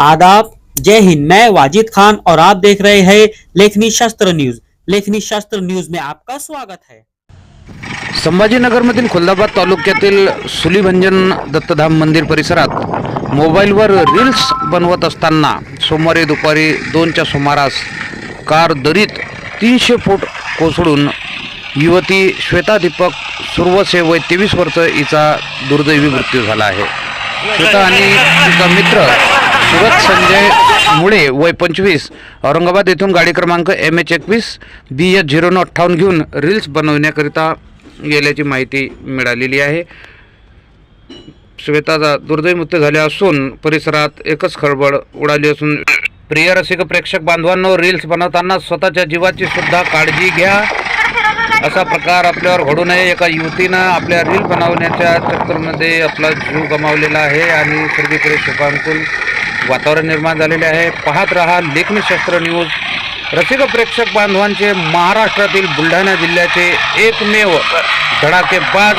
आदाब। जय हिंद। मैं वाजिद खान और आप देख रहे हैं लेखनी शास्त्र न्यूज। लेखनी शास्त्र न्यूज में आपका स्वागत है। संभाजीनगरमधील खुलदाबाद तालुक्यातील सुलीभंजन दत्तधाम मंदिर परिसरात मोबाईलवर रील्स बनवत असताना सोमवारी दुपारी दोनच्या सुमारास कार दरीत तीनशे फूट कोसळून युवती श्वेता दीपक सुरवसे वय तेवीस वर्ष हिचा दुर्दैवी मृत्यू झाला आहे. श्वेता आणि तिचा मित्र सुरत संजय मुळे वय पंचवीस. औरंगाबाद येथून गाडी क्रमांक एम एच एकवीस बी एच झिरो नऊ अठ्ठावन्न घेऊन रील्स बनवण्याकरिता गेल्याची माहिती मिळालेली आहे. श्वेताचा दुर्दैव मृत्यू झाले असून परिसरात एकच खळबळ उडाली असून प्रिय रसिक प्रेक्षक बांधवांनो रील्स बनवताना स्वतःच्या जीवाची सुद्धा काळजी घ्या. असा प्रकार आपल्यावर घडू नये. एका युवतीनं आपल्या रील बनवण्याच्या चक्करमध्ये आपला जीव गमावलेला आहे. आणि सर्वीकडे शुभांकून वातावरण निर्माण झालेले आहे. पाहत रहा लेखनशास्त्र न्यूज. रसिक प्रेक्षक बांधवांचे महाराष्ट्रातील बुलढाणा जिल्ह्याचे एकमेव धडाकेबाज.